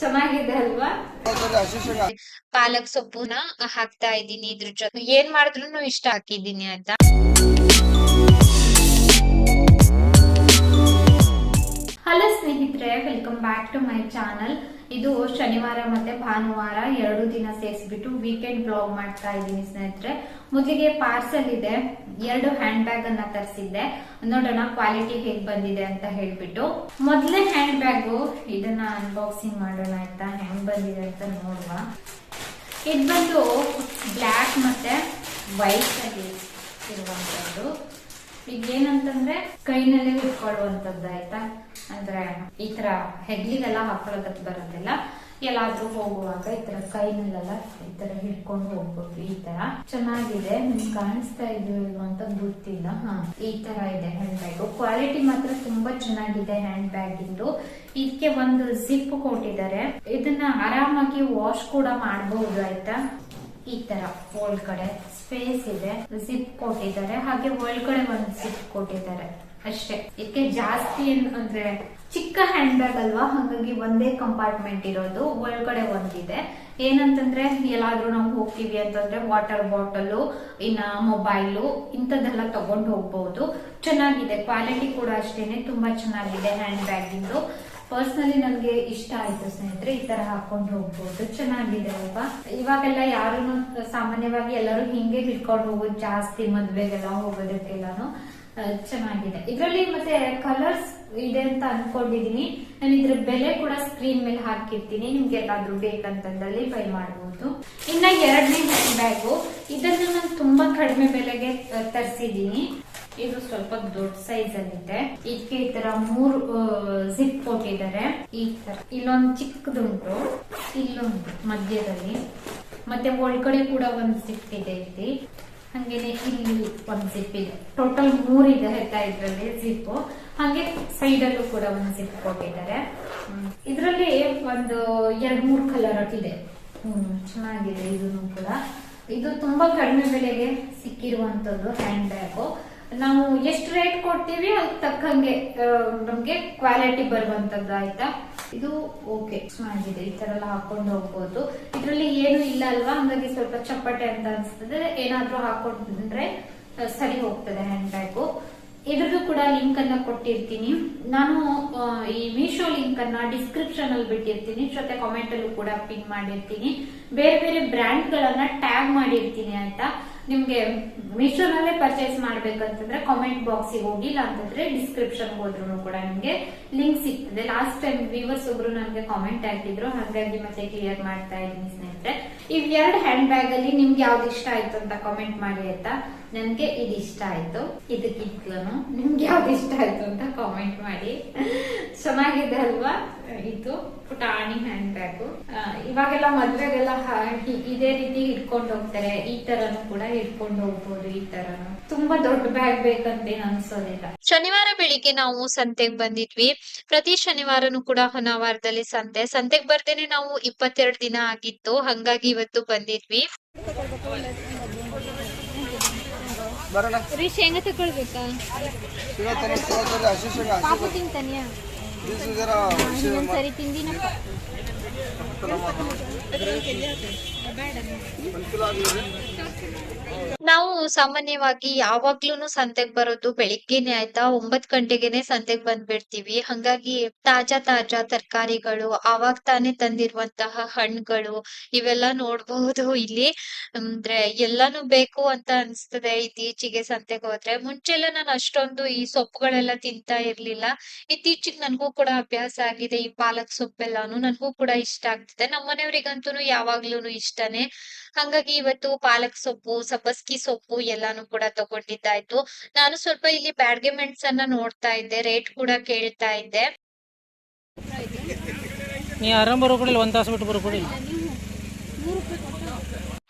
ಚೆನ್ನಾಗಿದೆ ಅಲ್ವಾ? ಪಾಲಕ್ ಸೊಪ್ಪುನ ಹಾಕ್ತಾ ಇದ್ದೀನಿ ಇದ್ರ ಜೊತೆ ಏನ್ ಮಾಡಿದ್ರು ಇಷ್ಟ ಹಾಕಿದೀನಿ ಆಯ್ತಾ? ಹಲೋ ಸ್ನೇಹಿತರೆ welcome back to my channel. ಇದು ಶನಿವಾರ ಮತ್ತೆ ಭಾನುವಾರ ಎರಡು ದಿನ ಸೇರಿಸ್ಬಿಟ್ಟು ವೀಕೆಂಡ್ ಬ್ಲಾಗ್ ಮಾಡ್ತಾ ಇದ್ದೀನಿ ಸ್ನೇಹಿತರೆ. ಮೊದಲಿಗೆ ಪಾರ್ಸಲ್ ಇದೆ. ಎರಡು ಹ್ಯಾಂಡ್ ಬ್ಯಾಗ್ ಅನ್ನ ತರಿಸಿದ್ದೆ. ನೋಡೋಣ ಕ್ವಾಲಿಟಿ ಹೇಗ್ ಬಂದಿದೆ ಅಂತ ಹೇಳ್ಬಿಟ್ಟು. ಮೊದಲೇ ಹ್ಯಾಂಡ್ ಬ್ಯಾಗು ಇದನ್ನ ಅನ್ಬಾಕ್ಸಿಂಗ್ ಮಾಡೋಣ ಆಯ್ತಾ ಹೆಂಗ್ ಬಂದಿದೆ ಅಂತ ನೋಡುವ. ಇದು ಬಂದು ಬ್ಲ್ಯಾಕ್ ಮತ್ತೆ ವೈಟ್ ಆಗಿ ಇರುವಂತದ್ದು. ಈಗ ಏನಂತಂದ್ರೆ ಕೈನಲ್ಲೇ ಇಟ್ಕೊಳ್ಳುವಂತದ್ದು ಆಯ್ತಾ? ಅಂದ್ರೆ ಈ ತರ ಹೆಗ್ಲಿಗೆಲ್ಲ ಹಾಕೊಳ್ಳೋದಕ್ಕೆ ಬರೋದಿಲ್ಲ ಎಲ್ಲಾದ್ರೂ ಹೋಗುವಾಗ ಈ ತರ ಕೈನಲ್ಲೆಲ್ಲ ಈ ತರ ಹಿಡ್ಕೊಂಡು ಹೋಗ್ಬೋದು ಈ ತರ. ಚೆನ್ನಾಗಿದೆ. ನಿಮ್ಗೆ ಕಾಣಿಸ್ತಾ ಇದೆಯೋ ಅಂತ ಗೊತ್ತಿಲ್ಲ. ಹಾ, ಈ ತರ ಇದೆ ಹ್ಯಾಂಡ್ ಬ್ಯಾಗ್ ಕ್ವಾಲಿಟಿ ಮಾತ್ರ ತುಂಬಾ ಚೆನ್ನಾಗಿದೆ ಹ್ಯಾಂಡ್ ಬ್ಯಾಗ್ ಇಂದು. ಇದಕ್ಕೆ ಒಂದು ಜಿಪ್ ಕೊಟ್ಟಿದ್ದಾರೆ. ಇದನ್ನ ಆರಾಮಾಗಿ ವಾಶ್ ಕೂಡ ಮಾಡಬಹುದು ಆಯ್ತಾ? ಈ ತರ ಒಳಗಡೆ ಸ್ಪೇಸ್ ಇದೆ. ಜಿಪ್ ಕೊಟ್ಟಿದ್ದಾರೆ. ಹಾಗೆ ಒಳಗಡೆ ಒಂದು ಜಿಪ್ ಕೊಟ್ಟಿದ್ದಾರೆ. ಅಷ್ಟೇ. ಇದಕ್ಕೆ ಜಾಸ್ತಿ ಅಂದ್ರೆ ಚಿಕ್ಕ ಹ್ಯಾಂಡ್ ಬ್ಯಾಗ್ ಅಲ್ವಾ? ಹಾಗಾಗಿ ಒಂದೇ ಕಂಪಾರ್ಟ್ಮೆಂಟ್ ಇರೋದು. ಒಳಗಡೆ ಒಂದಿದೆ. ಏನಂತಂದ್ರೆ, ಎಲ್ಲಾದ್ರೂ ನಾವು ಹೋಗ್ತೀವಿ ಅಂತಂದ್ರೆ ವಾಟರ್ ಬಾಟಲು ಇನ್ನ ಮೊಬೈಲು ಇಂಥದ್ದೆಲ್ಲ ತಗೊಂಡು ಹೋಗ್ಬಹುದು ಚೆನ್ನಾಗಿದೆ. ಕ್ವಾಲಿಟಿ ಕೂಡ ಅಷ್ಟೇನೆ. ತುಂಬಾ ಚೆನ್ನಾಗಿದೆ ಹ್ಯಾಂಡ್ ಬ್ಯಾಗಿಂದು ಪರ್ಸ್ನಲಿ ನನಗೆ ಇಷ್ಟ ಆಯ್ತು ಸ್ನೇಹಿತರೆ, ಈ ತರ ಹಾಕೊಂಡು ಹೋಗ್ಬೋದು. ಚೆನ್ನಾಗಿದೆ ಅಲ್ವಾ? ಇವಾಗೆಲ್ಲ ಯಾರು ಸಾಮಾನ್ಯವಾಗಿ ಎಲ್ಲರೂ ಹಿಂಗೆ ಹಿಡ್ಕೊಂಡು ಹೋಗೋದು ಜಾಸ್ತಿ ಮದ್ವೆಗೆಲ್ಲ ಹೋಗೋದಕ್ಕೆಲ್ಲಾನು. ಚೆನ್ನಾಗಿದೆ. ಇದರಲ್ಲಿ ಮತ್ತೆ ಕಲರ್ಸ್ ಇದೆ ಅಂತ ಅನ್ಕೊಂಡಿದೀನಿ. ನಾನು ಇದ್ರ ಬೆಲೆ ಕೂಡ ಸ್ಕ್ರೀನ್ ಮೇಲೆ ಹಾಕಿರ್ತೀನಿ. ನಿಮ್ಗೆ ಎಲ್ಲಾದ್ರೂ ಬೇಕಂತಂದಲ್ಲಿ ಬೈ ಮಾಡಬಹುದು ಇನ್ನ ಎರಡನೇ ಹ್ಯಾಂಡ್ ಬ್ಯಾಗು ಇದನ್ನ ನಾನು ತುಂಬಾ ಕಡಿಮೆ ಬೆಲೆಗೆ ತರಿಸಿದೀನಿ. ಇದು ಸ್ವಲ್ಪ ದೊಡ್ಡ ಸೈಜ್ ಅಲ್ಲಿದೆ. ಇದಕ್ಕೆ ಈ ತರ ಮೂರು ಜಿಪ್ ಕೊಟ್ಟಿದ್ದಾರೆ ಈ ತರ. ಇಲ್ಲೊಂದು ಚಿಕ್ಕದುಂಟು ಇಲ್ಲೊಂದು ಮಧ್ಯದಲ್ಲಿ. ಮತ್ತೆ ಒಳಗಡೆ ಕೂಡ ಒಂದು ಸಿಪ್ ಇದೆ ಇಲ್ಲಿ. ಹಂಗೇನೆ ಇಲ್ಲಿ ಒಂದು ಜಿಪ್ ಇದೆ. ಟೋಟಲ್ ಮೂರಿದೆ ಆಯ್ತಾ ಇದ್ರಲ್ಲಿ ಜಿಪ್ ಹಾಗೆ ಸೈಡ್ ಅಲ್ಲೂ ಕೂಡ ಒಂದು ಜಿಪ್ ಕೊಟ್ಟಿದ್ದಾರೆ. ಇದರಲ್ಲಿ ಒಂದು ಎರಡ್ ಮೂರು ಕಲರ್ ಇದೆ ಹ್ಮ್, ಚೆನ್ನಾಗಿದೆ ಇದನ್ನು ಕೂಡ. ಇದು ತುಂಬಾ ಕಡಿಮೆ ಬೆಲೆಗೆ ಸಿಕ್ಕಿರುವಂತದ್ದು ಹ್ಯಾಂಡ್ ಬ್ಯಾಗು ನಾವು ಎಷ್ಟು ರೇಟ್ ಕೊಡ್ತೀವಿ ಅದಕ್ಕೆ ತಕ್ಕಂಗೆ ನಮ್ಗೆ ಕ್ವಾಲಿಟಿ ಬರುವಂತದ್ದು, ಆಯ್ತಾ? ಇದು ಓಕೆ ಚೆನ್ನಾಗಿದೆ. ಈ ತರ ಎಲ್ಲ ಹಾಕೊಂಡು ಹೋಗ್ಬೋದು. ಇದ್ರಲ್ಲಿ ಏನು ಇಲ್ಲ ಅಲ್ವಾ? ಹಂಗಾಗಿ ಸ್ವಲ್ಪ ಚಪ್ಪಟೆ ಅಂತ ಅನ್ಸ್ತದೆ. ಏನಾದ್ರೂ ಹಾಕೊಂಡ್ರೆ ಸರಿ ಹೋಗ್ತದೆ ಹ್ಯಾಂಡ್ ಬ್ಯಾಗು ಇದ್ರದ್ದು ಕೂಡ ಲಿಂಕ್ ಅನ್ನ ಕೊಟ್ಟಿರ್ತೀನಿ. ನಾನು ಈ ಮೀಶೋ ಲಿಂಕ್ ಅನ್ನ ಡಿಸ್ಕ್ರಿಪ್ಷನ್ ಅಲ್ಲಿ ಬಿಟ್ಟಿರ್ತೀನಿ. ಜೊತೆ ಕಾಮೆಂಟ್ ಅಲ್ಲೂ ಕೂಡ ಪಿನ್ ಮಾಡಿರ್ತೀನಿ. ಬೇರೆ ಬೇರೆ ಬ್ರ್ಯಾಂಡ್ ಗಳನ್ನ ಟ್ಯಾಗ್ ಮಾಡಿರ್ತೀನಿ, ಆಯ್ತಾ? ನಿಮ್ಗೆ ಮೀಶೋನಲ್ಲೇ ಪರ್ಚೇಸ್ ಮಾಡ್ಬೇಕಂತಂದ್ರೆ ಕಾಮೆಂಟ್ ಬಾಕ್ಸ್ ಹೋಗಿ ಇಲ್ಲ ಅಂತಂದ್ರೆ ಡಿಸ್ಕ್ರಿಪ್ಷನ್ ಹೋದ್ರು ಕೂಡ ನಿಮ್ಗೆ ಲಿಂಕ್ ಸಿಗ್ತದೆ. ಲಾಸ್ಟ್ ಟೈಮ್ ವ್ಯೂವರ್ಸ್ ಒಬ್ರು ನನಗೆ ಕಾಮೆಂಟ್ ಹಾಕಿದ್ರು, ಹಾಗಾಗಿ ಮತ್ತೆ ಕ್ಲಿಯರ್ ಮಾಡ್ತಾ ಇದ್ದೀನಿ ಸ್ನೇಹಿತರೆ. ಇವ್ ಎರಡು ಹ್ಯಾಂಡ್ ಬ್ಯಾಗ್ ಅಲ್ಲಿ ನಿಮ್ಗೆ ಯಾವ್ದು ಇಷ್ಟ ಆಯ್ತು ಅಂತ ಕಾಮೆಂಟ್ ಮಾಡಿ ಆಯ್ತಾ? ನನ್ಗೆ ಇದು ಇಷ್ಟ ಆಯ್ತು ಇದಕ್ಕಿಂತಲೂ ನಿಮ್ಗೆ ಯಾವ್ದು ಇಷ್ಟ ಆಯ್ತು ಅಂತ ಕಾಮೆಂಟ್ ಮಾಡಿ. ಚೆನ್ನಾಗಿದೆ ಅಲ್ವಾ? ಇದು ಪುಟಾಣಿ ಹ್ಯಾಂಡ್ ಬ್ಯಾಗ್ ಇವಾಗೆಲ್ಲ ಮದ್ವೆಗೆಲ್ಲ ಇದೇ ರೀತಿ ಹಿಡ್ಕೊಂಡು ಹೋಗ್ತಾರೆ. ಈ ತರನು ಕೂಡ ಹಿಡ್ಕೊಂಡು ಹೋಗ್ಬೋದು ಈ ತರನು. ತುಂಬಾ ದೊಡ್ಡ ಬ್ಯಾಗ್ ಬೇಕಂತೇನು ಅನ್ಸೋದಿಲ್ಲ. ಶನಿವಾರ ಬೆಳಿಗ್ಗೆ ನಾವು ಸಂತೆಗ್ ಬಂದಿದ್ವಿ. ಪ್ರತಿ ಶನಿವಾರನು ಕೂಡ ಹೊನ್ನಾವಾರದಲ್ಲಿ ಸಂತೆ. ಸಂತೆಗೆ ಬರ್ತೇನೆ ನಾವು ಇಪ್ಪತ್ತೆರಡು ದಿನ ಆಗಿತ್ತು. ಹಂಗಾಗಿ ಇವತ್ತು ಬಂದಿದ್ವಿ. ಬರೋಣ. ರೀ ಶೇಂಗಾ ತಗೊಳ್ಬೇಕಾ? ಸಿಗೋ ತನ ಸಿಗೋ ತನ ಹಸಿ ಸಿಗ ಪಾಪು ತಿಂತಾನ್ಯಾ? ಬೀಜ ಜರ ಇನ್ನೊಂದ್ ಸರಿ ತಿಂದಿನಪ್ಪ. ಒಂದು ಕಿಲೋ ಆಗಲಿ ನಾವು ಸಾಮಾನ್ಯವಾಗಿ ಯಾವಾಗ್ಲೂನು ಸಂತೆಗ್ ಬರೋದು ಬೆಳಿಗ್ಗೆನೆ ಆಯ್ತಾ? ಒಂಬತ್ ಗಂಟೆಗೆನೆ ಸಂತೆಗ್ ಬಂದ್ಬಿಡ್ತೀವಿ. ಹಂಗಾಗಿ ತಾಜಾ ತಾಜಾ ತರಕಾರಿಗಳು, ಆವಾಗ ತಾನೇ ತಂದಿರುವಂತಹ ಹಣ್ಣುಗಳು ಇವೆಲ್ಲ ನೋಡ್ಬಹುದು ಇಲ್ಲಿ ಅಂದ್ರೆ ಎಲ್ಲಾನು ಬೇಕು ಅಂತ ಅನ್ಸ್ತದೆ. ಇತ್ತೀಚೆಗೆ ಸಂತೆಗೆ ಹೋದ್ರೆ. ಮುಂಚೆಲ್ಲ ನಾನು ಅಷ್ಟೊಂದು ಈ ಸೊಪ್ಪುಗಳೆಲ್ಲ ತಿಂತಾ ಇರ್ಲಿಲ್ಲ. ಇತ್ತೀಚೆಗೆ ನನ್ಗೂ ಕೂಡ ಅಭ್ಯಾಸ ಆಗಿದೆ. ಈ ಪಾಲಕ್ ಸೊಪ್ಪೆಲ್ಲಾನು ನನ್ಗೂ ಕೂಡ ಇಷ್ಟ ಆಗ್ತಿದೆ. ನಮ್ಮ ಮನೆಯವ್ರಿಗಂತೂ ಯಾವಾಗ್ಲೂನು ಇಷ್ಟನೇ. ಹಂಗಾಗಿ ಇವತ್ತು ಪಾಲಕ್ ಸೊಪ್ಪು, ಸಬ್ಬಸ್ಗಿ ಸೊಪ್ಪು ಎಲ್ಲಾನು ಕೂಡ ತಗೊಂಡಿದ್ದಾಯ್ತು. ನಾನು ಸ್ವಲ್ಪ ಇಲ್ಲಿ ಬ್ಯಾಡ್ಗೆ ಮೆಣಸನ್ನ ನೋಡ್ತಾ ಇದ್ದೆ, ರೇಟ್ ಕೂಡ ಕೇಳ್ತಾ ಇದ್ದೆ. ನೀ ಆರಾಮ್ ಬರೋ ಒಂದ್ ತಾಸು ಬಿಟ್ಟು ಬರೋ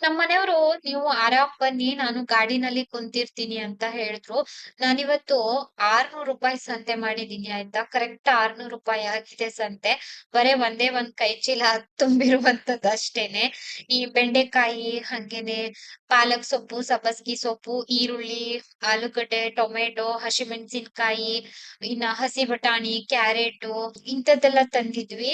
ನಮ್ಮ ಮನೆಯವರು ನೀವು ಆರಾಮ್ ಬನ್ನಿ ನಾನು ಗಾಡಿನಲ್ಲಿ ಕುಂತಿರ್ತೀನಿ ಅಂತ ಹೇಳಿದ್ರು. ನಾನಿವತ್ತು ಆರ್ನೂರು ರೂಪಾಯಿ ಸಂತೆ ಮಾಡಿದೀನಿ ಆಯ್ತಾ? ಕರೆಕ್ಟ್ ಆರ್ನೂರು ರೂಪಾಯಿ ಆಗಿದೆ ಸಂತೆ. ಬರೇ ಒಂದೇ ಒಂದ್ ಕೈ ಚೀಲ ತುಂಬಿರುವಂತದ್ದು ಅಷ್ಟೇನೆ. ಈ ಬೆಂಡೆಕಾಯಿ, ಹಂಗೇನೆ ಪಾಲಕ್ ಸೊಪ್ಪು, ಸಬ್ಬಸ್ಗಿ ಸೊಪ್ಪು, ಈರುಳ್ಳಿ, ಆಲೂಗಡ್ಡೆ, ಟೊಮೆಟೊ, ಹಸಿಮೆಣಸಿನ್ಕಾಯಿ, ಇನ್ನ ಹಸಿ ಬಟಾಣಿ, ಕ್ಯಾರೆಟ್ ಇಂಥದ್ದೆಲ್ಲ ತಂದಿದ್ವಿ.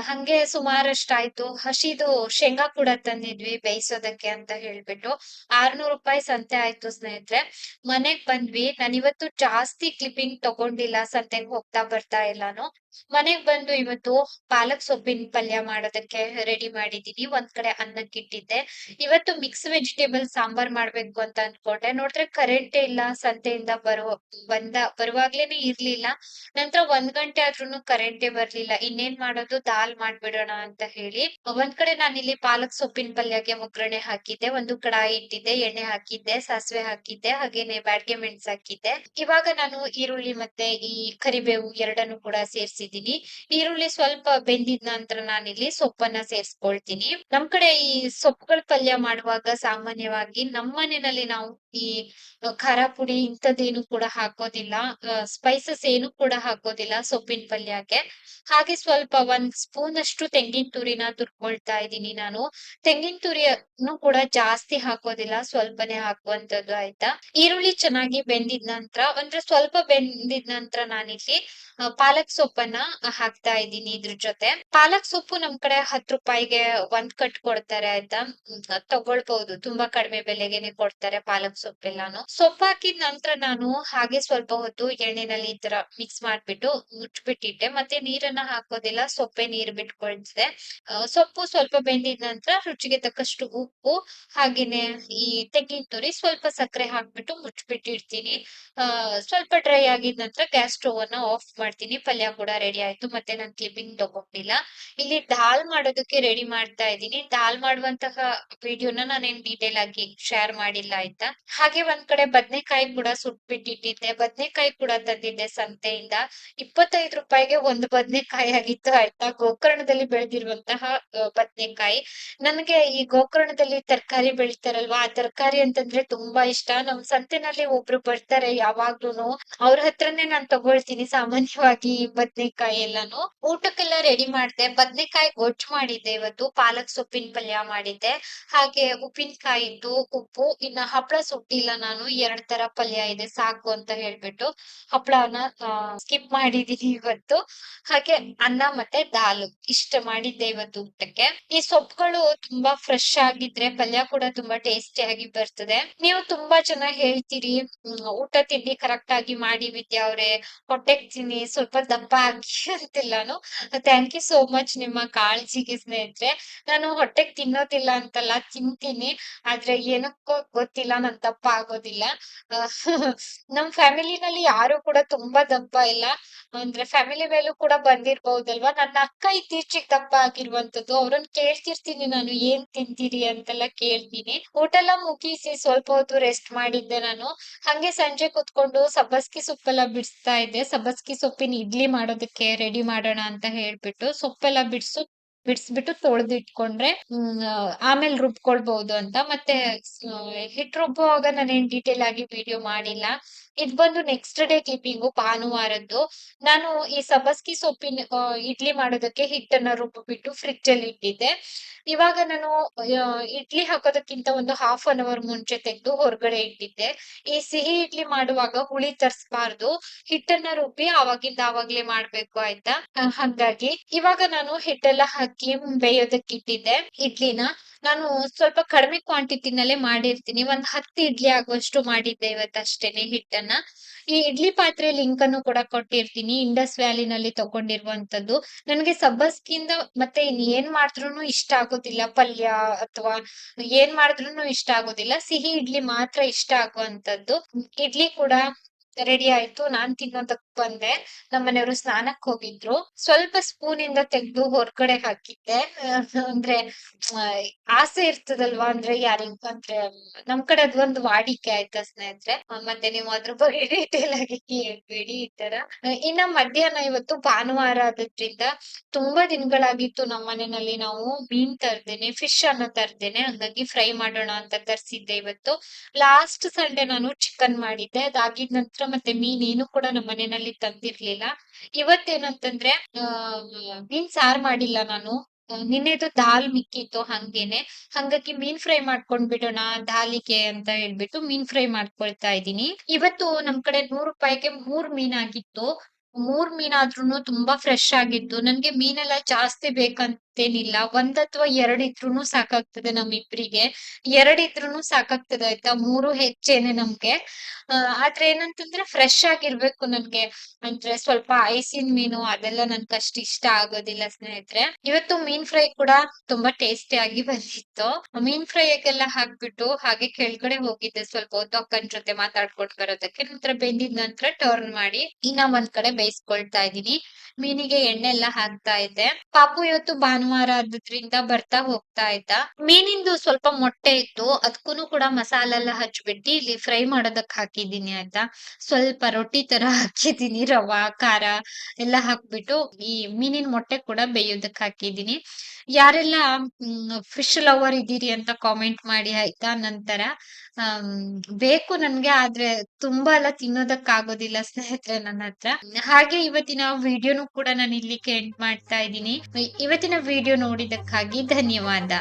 ಹಂಗೆ ಸುಮಾರಷ್ಟಾಯ್ತು. ಹಸಿದು ಶೇಂಗಾ ಕೂಡ ತಂದಿದ್ವಿ ಬೇಯಿಸೋದಕ್ಕೆ ಅಂತ ಹೇಳ್ಬಿಟ್ಟು. ಆರ್ನೂರು ರೂಪಾಯಿ ಸಂತೆ ಆಯ್ತು ಸ್ನೇಹಿತರೆ. ಮನೆಗ್ ಬಂದ್ವಿ. ನಾನಿವತ್ತು ಜಾಸ್ತಿ ಕ್ಲಿಪ್ಪಿಂಗ್ ತಗೊಂಡಿಲ್ಲ, ಸಂತೆಗ್ ಹೋಗ್ತಾ ಬರ್ತಾ ಇಲ್ಲಾನು. ಮನೆಗ್ ಬಂದು ಇವತ್ತು ಪಾಲಕ್ ಸೊಪ್ಪಿನ ಪಲ್ಯ ಮಾಡೋದಕ್ಕೆ ರೆಡಿ ಮಾಡಿದೀನಿ. ಒಂದ್ ಕಡೆ ಅನ್ನಕ್ಕೆ ಇಟ್ಟಿದ್ದೆ. ಇವತ್ತು ಮಿಕ್ಸ್ ವೆಜಿಟೇಬಲ್ ಸಾಂಬಾರ್ ಮಾಡ್ಬೇಕು ಅಂತ ಅನ್ಕೊಂಡೆ. ನೋಡಿದ್ರೆ ಕರೆಂಟ್ ಇಲ್ಲ, ಸಂತೆಯಿಂದ ಬರುವ ಬಂದ, ಬರುವಾಗ್ಲೇನೆ ಇರ್ಲಿಲ್ಲ. ನಂತರ ಒಂದ್ ಗಂಟೆ ಆದ್ರೂನು ಕರೆಂಟೇ ಬರ್ಲಿಲ್ಲ. ಇನ್ನೇನ್ ಮಾಡೋದು? ದಾಲ್ ಮಾಡ್ಬಿಡೋಣ ಅಂತ ಹೇಳಿ, ಒಂದ್ ಕಡೆ ನಾನು ಇಲ್ಲಿ ಪಾಲಕ್ ಸೊಪ್ಪಿನ ಪಲ್ಯಕ್ಕೆ ಒಗ್ಗರಣೆ ಹಾಕಿದ್ದೆ, ಒಂದು ಕಡಾಯಿ ಇಟ್ಟಿದ್ದೆ, ಎಣ್ಣೆ ಹಾಕಿದ್ದೆ, ಸಾಸಿವೆ ಹಾಕಿದ್ದೆ, ಹಾಗೇನೆ ಬ್ಯಾಡ್ಗೆ ಮೆಣಸು ಹಾಕಿದ್ದೆ. ಇವಾಗ ನಾನು ಈರುಳ್ಳಿ ಮತ್ತೆ ಈ ಕರಿಬೇವು ಎರಡನ್ನು ಕೂಡ ಸೇರ್ಸಿದೀನಿ ಈರುಳ್ಳಿ ಸ್ವಲ್ಪ ಬೆಂದಿದ ನಂತರ ಇಲ್ಲಿ ಸೊಪ್ಪನ್ನ ಸೇರ್ಸ್ಕೊಳ್ತೀನಿ. ನಮ್ ಕಡೆ ಈ ಸೊಪ್ಪುಗಳ ಪಲ್ಯ ಮಾಡುವಾಗ ಸಾಮಾನ್ಯವಾಗಿ ನಮ್ಮ ಮನೆಯಲ್ಲಿ ನಾವು ಈ ಖಾರ ಪುಡಿ ಇಂಥದ್ದೇನು ಕೂಡ ಹಾಕೋದಿಲ್ಲ. ಸ್ಪೈಸಸ್ ಏನು ಕೂಡ ಹಾಕೋದಿಲ್ಲ ಸೊಪ್ಪಿನ ಪಲ್ಯಕ್ಕೆ. ಹಾಗೆ ಸ್ವಲ್ಪ ಒಂದ್ ಸ್ಪೂನ್ ಅಷ್ಟು ತೆಂಗಿನ ತುರಿನ ತುರ್ಕೊಳ್ತಾ ಇದ್ದೀನಿ ನಾನು. ತೆಂಗಿನ ತುರಿಯನ್ನು ಕೂಡ ಜಾಸ್ತಿ ಹಾಕೋದಿಲ್ಲ ಸ್ವಲ್ಪನೇ ಹಾಕುವಂತದ್ದು ಆಯ್ತಾ. ಈರುಳ್ಳಿ ಚೆನ್ನಾಗಿ ಬೆಂದಿದ ನಂತರ ಅಂದ್ರೆ ಸ್ವಲ್ಪ ಬೆಂದಿದ ನಂತರ ನಾನಿಲ್ಲಿ ಪಾಲಕ್ ಸೊಪ್ಪನ್ನ ಹಾಕ್ತಾ ಇದ್ದೀನಿ ಇದ್ರ ಜೊತೆ. ಪಾಲಕ್ ಸೊಪ್ಪು ನಮ್ ಕಡೆ ಹತ್ತು ರೂಪಾಯಿಗೆ ಒಂದ್ ಕಟ್ ಕೊಡ್ತಾರೆ ಆಯ್ತಾ. ತಗೊಳ್ಬಹುದು ತುಂಬಾ ಕಡಿಮೆ ಬೆಲೆಗೆನೆ ಕೊಡ್ತಾರೆ ಪಾಲಕ್ ಸೊಪ್ಪೆಲ್ಲಾನು ಸೊಪ್ಪು ಹಾಕಿದ ನಂತರ ನಾನು ಹಾಗೆ ಸ್ವಲ್ಪ ಹೊತ್ತು ಎಣ್ಣೆನಲ್ಲಿ ಈ ತರ ಮಿಕ್ಸ್ ಮಾಡ್ಬಿಟ್ಟು ಮುಚ್ಚಿಬಿಟ್ಟಿದ್ದೆ. ಮತ್ತೆ ನೀರನ್ನ ಹಾಕೋದಿಲ್ಲ, ಸೊಪ್ಪೆ ನೀರ್ ಬಿಟ್ಕೊಳ್ತಿದೆ. ಸೊಪ್ಪು ಸ್ವಲ್ಪ ಬೆಂದಿದ ನಂತರ ರುಚಿಗೆ ತಕ್ಕಷ್ಟು ಉಪ್ಪು, ಹಾಗೇನೆ ಈ ತೆಂಗಿನ ತುರಿ ಸ್ವಲ್ಪ ಸಕ್ಕರೆ ಹಾಕ್ಬಿಟ್ಟು ಮುಚ್ಚಿಬಿಟ್ಟಿರ್ತೀನಿ. ಸ್ವಲ್ಪ ಡ್ರೈ ಆಗಿದ ನಂತರ ಗ್ಯಾಸ್ ಸ್ಟೋವ್ ಅನ್ನ ಆಫ್ ಮಾಡ್ತೀನಿ. ಪಲ್ಯ ಕೂಡ ರೆಡಿ ಆಯ್ತು. ಮತ್ತೆ ನಾನು ಕ್ಲಿಪ್ಪಿಂಗ್ ತಗೊಂಡಿಲ್ಲ. ಇಲ್ಲಿ ದಾಲ್ ಮಾಡೋದಕ್ಕೆ ರೆಡಿ ಮಾಡ್ತಾ ಇದ್ದೀನಿ. ದಾಲ್ ಮಾಡುವಂತಹ ವಿಡಿಯೋನ ನಾನೇನ್ ಡೀಟೇಲ್ ಆಗಿ ಶೇರ್ ಮಾಡಿಲ್ಲ ಆಯ್ತಾ? ಹಾಗೆ ಒಂದ್ ಕಡೆ ಬದ್ನೆಕಾಯಿ ಕೂಡ ಸುಟ್ಬಿಟ್ಟಿಟ್ಟಿದ್ದೆ ಬದ್ನೆಕಾಯಿ ಕೂಡ ತಂದಿದ್ದೆ ಸಂತೆಯಿಂದ. ಇಪ್ಪತ್ತೈದು ರೂಪಾಯಿಗೆ ಒಂದು ಬದ್ನೆಕಾಯಿ ಆಗಿತ್ತು. ಆಯ್ತಾ? ಗೋಕರ್ಣದಲ್ಲಿ ಬೆಳೆದಿರುವಂತಹ ಬದ್ನೆಕಾಯಿ. ನನಗೆ ಈ ಗೋಕರ್ಣದಲ್ಲಿ ತರಕಾರಿ ಬೆಳಿತಾರಲ್ವಾ? ಆ ತರಕಾರಿ ಅಂತಂದ್ರೆ ತುಂಬಾ ಇಷ್ಟ. ನಮ್ ಸಂತೆನಲ್ಲಿ ಒಬ್ರು ಬರ್ತಾರೆ ಯಾವಾಗ್ಲೂನು. ಅವ್ರ ಹತ್ರನೇ ನಾನ್ ತಗೊಳ್ತೀನಿ ಸಾಮಾನ್ಯವಾಗಿ ಈ ಬದ್ನೆಕಾಯಿ ಎಲ್ಲಾನು. ಊಟಕ್ಕೆಲ್ಲ ರೆಡಿ ಮಾಡಿದೆ. ಬದ್ನೆಕಾಯಿ ಗೊಜ್ಜು ಮಾಡಿದ್ದೆ ಇವತ್ತು. ಪಾಲಕ್ ಸೊಪ್ಪಿನ ಪಲ್ಯ ಮಾಡಿದ್ದೆ. ಹಾಗೆ ಉಪ್ಪಿನಕಾಯಿ ಇತ್ತು, ಉಪ್ಪು, ಇನ್ನ ಹಪ್ಪಳ ಸುಟ್ಟಿಲ್ಲ ನಾನು, ಎರಡ್ ತರ ಪಲ್ಯ ಇದೆ, ಸಾಕು ಅಂತ ಹೇಳ್ಬಿಟ್ಟು ಹಪ್ಪಳನ ಸ್ಕಿಪ್ ಮಾಡಿದೀನಿ ಇವತ್ತು. ಹಾಗೆ ಅನ್ನ ಮತ್ತೆ ದಾಲು, ಇಷ್ಟ ಮಾಡಿದ್ದೆ ಇವತ್ತು ಊಟಕ್ಕೆ. ಈ ಸೊಪ್ಪುಗಳು ತುಂಬಾ ಫ್ರೆಶ್ ಆಗಿದ್ರೆ ಪಲ್ಯ ಕೂಡ ತುಂಬಾ ಟೇಸ್ಟಿ ಆಗಿ ಬರ್ತದೆ. ನೀವು ತುಂಬಾ ಚೆನ್ನಾಗಿ ಹೇಳ್ತೀರಿ ಊಟ ತಿಂಡಿ ಕರೆಕ್ಟ್ ಆಗಿ ಮಾಡಿ ವಿದ್ಯಾ ಅವ್ರೆ ಹೊಟ್ಟೆಗ್ ತಿನ್ನಿ ಸ್ವಲ್ಪ ದಪ್ಪ ಆಗಿ ಅಂತಿಲ್ಲಾನು ಥ್ಯಾಂಕ್ ಯು ಸೋ ಮಚ್ ನಿಮ್ಮ ಕಾಳಜಿಗೆ ಸ್ನೇಹಿತರೆ. ನಾನು ಹೊಟ್ಟೆಗ್ ತಿನ್ನೋದಿಲ್ಲ ಅಂತಲ್ಲ, ತಿಂತೀನಿ. ಆದ್ರೆ ಏನಕ್ಕೋ ಗೊತ್ತಿಲ್ಲ ನಾನ್ ದಪ್ಪ ಆಗೋದಿಲ್ಲ ಅಹ್, ನಮ್ ಫ್ಯಾಮಿಲಿನಲ್ಲಿ ಯಾರು ಕೂಡ ತುಂಬಾ ದಪ್ಪ ಇಲ್ಲ. ಅಂದ್ರೆ ಫ್ಯಾಮಿಲಿ ಮೇಲೂ ಕೂಡ ಬಂದಿರ್ಬಹುದಲ್ವಾ? ನನ್ನ ಅಕ್ಕ ಇತ್ತೀಚಿಗೆ ದಪ್ಪ ಆಗಿರುವಂತದ್ದು ಅವ್ರನ್ನ ಕೇಳ್ತಿರ್ತೀನಿ ನಾನು ಏನ್ ತಿಂತೀರಿ? ಅಂತೆಲ್ಲ ಕೇಳ್ತೀನಿ. ಊಟ ಎಲ್ಲ ಮುಗಿಸಿ ಸ್ವಲ್ಪ ಹೊತ್ತು ರೆಸ್ಟ್ ಮಾಡಿದ್ದೆ ನಾನು. ಹಂಗೆ ಸಂಜೆ ಕುತ್ಕೊಂಡು ಸಬ್ಬಸ್ಗಿ ಸೊಪ್ಪೆಲ್ಲ ಬಿಡಿಸ್ತಾ ಇದ್ದೆ. ಸಬ್ಬಸ್ಗಿ ಸೊಪ್ಪಿನ ಇಡ್ಲಿ ಮಾಡೋದಕ್ಕೆ ರೆಡಿ ಮಾಡೋಣ ಅಂತ ಹೇಳ್ಬಿಟ್ಟು ಸೊಪ್ಪೆಲ್ಲ ಬಿಡ್ಸು ಬಿಡಿಸ್ಬಿಟ್ಟು ತೊಳೆದು ಇಟ್ಕೊಂಡ್ರೆ ಆಮೇಲೆ ರುಬ್ಕೊಳ್ಬಹುದು ಅಂತ. ಮತ್ತೆ ಹಿಟ್ ರುಬ್ಬುವಾಗ ನಾನೇನ್ ಡೀಟೇಲ್ ಆಗಿ ವಿಡಿಯೋ ಮಾಡಿಲ್ಲ. ಇದ್ ಬಂದು ನೆಕ್ಸ್ಟ್ ಡೇ ಕೀಪಿಂಗು ಭಾನುವಾರದ್ದು. ನಾನು ಈ ಸಬಸ್ಗಿ ಸೊಪ್ಪಿನ ಇಡ್ಲಿ ಮಾಡೋದಕ್ಕೆ ಹಿಟ್ಟನ್ನ ರುಬ್ಬಿಬಿಟ್ಟು ಫ್ರಿಡ್ಜ್ ಅಲ್ಲಿ ಇಟ್ಟಿದ್ದೆ. ಇವಾಗ ನಾನು ಇಡ್ಲಿ ಹಾಕೋದಕ್ಕಿಂತ ಒಂದು ಹಾಫ್ ಅನ್ ಅವರ್ ಮುಂಚೆ ತೆಗೆದು ಹೊರಗಡೆ ಇಟ್ಟಿದ್ದೆ. ಈ ಸಿಹಿ ಇಡ್ಲಿ ಮಾಡುವಾಗ ಹುಳಿ ತರಿಸಬಾರ್ದು. ಹಿಟ್ಟನ್ನ ರುಬ್ಬಿ ಅವಾಗಿಂದ ಆವಾಗ್ಲೇ ಮಾಡ್ಬೇಕು ಆಯ್ತಾ? ಹಂಗಾಗಿ ಇವಾಗ ನಾನು ಹಿಟ್ಟೆಲ್ಲ ಹಾಕಿ ಬೇಯೋದಕ್ಕೆ ಇಟ್ಟಿದ್ದೆ. ಇಡ್ಲಿನ ನಾನು ಸ್ವಲ್ಪ ಕಡಿಮೆ ಕ್ವಾಂಟಿಟಿನಲ್ಲೇ ಮಾಡಿರ್ತೀನಿ. ಒಂದ್ ಹತ್ತು ಇಡ್ಲಿ ಆಗುವಷ್ಟು ಮಾಡಿದ್ದೆ ಇವತ್ತಷ್ಟೇನೆ ಹಿಟ್ಟನ್ನ. ಈ ಇಡ್ಲಿ ಪಾತ್ರೆ ಲಿಂಕ್ ಅನ್ನು ಕೂಡ ಕೊಟ್ಟಿರ್ತೀನಿ. ಇಂಡಸ್ ವ್ಯಾಲಿನಲ್ಲಿ ತಗೊಂಡಿರುವಂತದ್ದು ನನಗೆ ಸಬ್ಬಸ್ಗಿಂದ ಮತ್ತೆ ಇನ್ ಏನ್ ಮಾಡಿದ್ರು ಇಷ್ಟ ಆಗೋದಿಲ್ಲ. ಪಲ್ಯ ಅಥವಾ ಏನ್ ಮಾಡಿದ್ರು ಇಷ್ಟ ಆಗೋದಿಲ್ಲ. ಸಿಹಿ ಇಡ್ಲಿ ಮಾತ್ರ ಇಷ್ಟ ಆಗುವಂತದ್ದು ಇಡ್ಲಿ ಕೂಡ ರೆಡಿ ಆಯ್ತು. ನಾನ್ ತಿನ್ನೋದಕ್ ಬಂದೆ. ನಮ್ಮನೆಯವರು ಸ್ನಾನಕ್ ಹೋಗಿದ್ರು. ಸ್ವಲ್ಪ ಸ್ಪೂನ್ ಇಂದ ತೆಗ್ದು ಹೊರಗಡೆ ಹಾಕಿದ್ದೆ. ಅಂದ್ರೆ ಆಸೆ ಇರ್ತದಲ್ವಾ? ಅಂದ್ರೆ, ಯಾರಿಗ್, ಅಂದ್ರೆ, ನಮ್ ಕಡೆ ಅದೊಂದು ವಾಡಿಕೆ ಆಯ್ತಾ ಸ್ನೇಹಿತರೆ? ಮತ್ತೆ ನೀವು ಅದ್ರ ಬಗ್ಗೆ ಡೀಟೇಲ್ ಆಗಿ ಕೇಳ್ಬೇಡಿ ಈ ತರ. ಇನ್ನ ಮಧ್ಯಾಹ್ನ ಇವತ್ತು ಭಾನುವಾರ ಆದ್ರಿಂದ ತುಂಬಾ ದಿನಗಳಾಗಿತ್ತು ನಮ್ಮ ಮನೆಯಲ್ಲಿ. ನಾವು ಮೀನ್ ತರ್ದೇನೆ ಫಿಶ್ ಅನ್ನ ತರ್ದೇನೆ, ಹಂಗಾಗಿ ಫ್ರೈ ಮಾಡೋಣ ಅಂತ ತರ್ಸಿದ್ದೆ ಇವತ್ತು. ಲಾಸ್ಟ್ ಸಂಡೆ ನಾನು ಚಿಕನ್ ಮಾಡಿದ್ದೆ. ಅದಾಗಿದ್ ನಂತರ ಮತ್ತೆ ಮೀನ್ ಏನು ಕೂಡ ನಮ್ಮ ಮನೆಯಲ್ಲಿ ತಂದಿರ್ಲಿಲ್ಲ. ಇವತ್ತೇನಂತಂದ್ರೆ, ಆ, ಮೀನ್ ಸಾರ್ ಮಾಡಿಲ್ಲ ನಾನು. ನಿನ್ನೆದು ದಾಲ್ ಮಿಕ್ಕಿತ್ತು ಹಂಗೇನೆ. ಹಂಗಾಗಿ ಮೀನ್ ಫ್ರೈ ಮಾಡ್ಕೊಂಡ್ ಬಿಡೋಣ, ದಾಲಿಗೆ ಅಂತ ಹೇಳ್ಬಿಟ್ಟು ಮೀನ್ ಫ್ರೈ ಮಾಡ್ಕೊಳ್ತಾ ಇದೀನಿ ಇವತ್ತು ನಮ್ ಕಡೆ ನೂರ್ ರೂಪಾಯಿಗೆ ಮೂರ್ ಮೀನ್ ಆಗಿತ್ತು. ಮೂರ್ ಮೀನಾದ್ರೂನು ತುಂಬಾ ಫ್ರೆಶ್ ಆಗಿತ್ತು. ನನ್ಗೆ ಮೀನೆಲ್ಲ ಜಾಸ್ತಿ ಬೇಕಂತೇನಿಲ್ಲ ಒಂದ್ ಅಥವಾ ಎರಡ್ ಇದ್ರೂನು ಸಾಕಾಗ್ತದೆ ನಮ್ಮಿಬ್ರಿಗೆ. ಎರಡ್ ಇದ್ರೂನು ಸಾಕಾಗ್ತದೆ, ಆಯ್ತಾ? ಮೂರು ಹೆಚ್ಚೇನೆ ನಮ್ಗೆ. ಆದ್ರೆ ಏನಂತಂದ್ರೆ ಫ್ರೆಶ್ ಆಗಿರ್ಬೇಕು ನನ್ಗೆ. ಅಂದ್ರೆ ಸ್ವಲ್ಪ ಐಸಿನ್ ಮೀನು ಅದೆಲ್ಲ ನನ್ಗೆ ಅಷ್ಟ್ ಇಷ್ಟ ಆಗೋದಿಲ್ಲ ಸ್ನೇಹಿತರೆ. ಇವತ್ತು ಮೀನ್ ಫ್ರೈ ಕೂಡ ತುಂಬಾ ಟೇಸ್ಟಿ ಆಗಿ ಬಂದಿತ್ತು. ಮೀನ್ ಫ್ರೈಗೆಲ್ಲ ಹಾಕ್ಬಿಟ್ಟು ಹಾಗೆ ಕೆಳಗಡೆ ಹೋಗಿದ್ದೆ, ಸ್ವಲ್ಪ ಹೊತ್ತು ಅಕ್ಕನ್ ಜೊತೆ ಮಾತಾಡ್ಕೊಂಡ್ ಬರೋದಕ್ಕೆ. ನಂತರ ಬೆಂದಿದ ನಂತರ ಟರ್ನ್ ಮಾಡಿ ಇನ್ನ ಒಂದ್ ಕಡೆ ಬೇಯಿಸ್ಕೊಳ್ತಾ ಇದೀನಿ ಮೀನಿಗೆ ಎಣ್ಣೆ ಎಲ್ಲ ಹಾಕ್ತಾ ಇದ್ದೆ. ಪಾಪು ಇವತ್ತು ಭಾನುವಾರ ಆದ್ರಿಂದ ಬರ್ತಾ ಹೋಗ್ತಾ ಇದ್ದ. ಮೀನಿಂದು ಸ್ವಲ್ಪ ಮೊಟ್ಟೆ ಇತ್ತು. ಅದಕ್ಕೂ ಕೂಡ ಮಸಾಲೆ ಎಲ್ಲ ಹಚ್ಬಿಟ್ಟು ಇಲ್ಲಿ ಫ್ರೈ ಮಾಡೋದಕ್ ಹಾಕಿದೀನಿ ಆಯ್ತಾ. ಸ್ವಲ್ಪ ರೊಟ್ಟಿ ತರ ಹಾಕಿದೀನಿ ರವಾ, ಖಾರ ಎಲ್ಲ ಹಾಕ್ಬಿಟ್ಟು ಈ ಮೀನಿನ ಮೊಟ್ಟೆ ಕೂಡ ಬೇಯೋದಕ್ ಹಾಕಿದೀನಿ ಯಾರೆಲ್ಲ ಫಿಶ್ ಲವರ್ ಇದ್ದೀರಿ ಅಂತ ಕಾಮೆಂಟ್ ಮಾಡಿ ಆಯ್ತಾ ನಂತರ. ಬೇಕು ನನ್ಗೆ, ಆದ್ರೆ ತುಂಬಾ ಎಲ್ಲ ತಿನ್ನೋದಕ್ ಆಗೋದಿಲ್ಲ ಸ್ನೇಹಿತರೆ ನನ್ನ ಹತ್ರ. ಹಾಗೆ ಇವತ್ತಿನ ವಿಡಿಯೋನು ಕೂಡ ನಾನು ಇಲ್ಲಿಗೆ ಎಂಡ್ ಮಾಡ್ತಾ ಇದ್ದೀನಿ. ಇವತ್ತಿನ ವಿಡಿಯೋ ನೋಡಿದ್ದಕ್ಕಾಗಿ ಧನ್ಯವಾದ.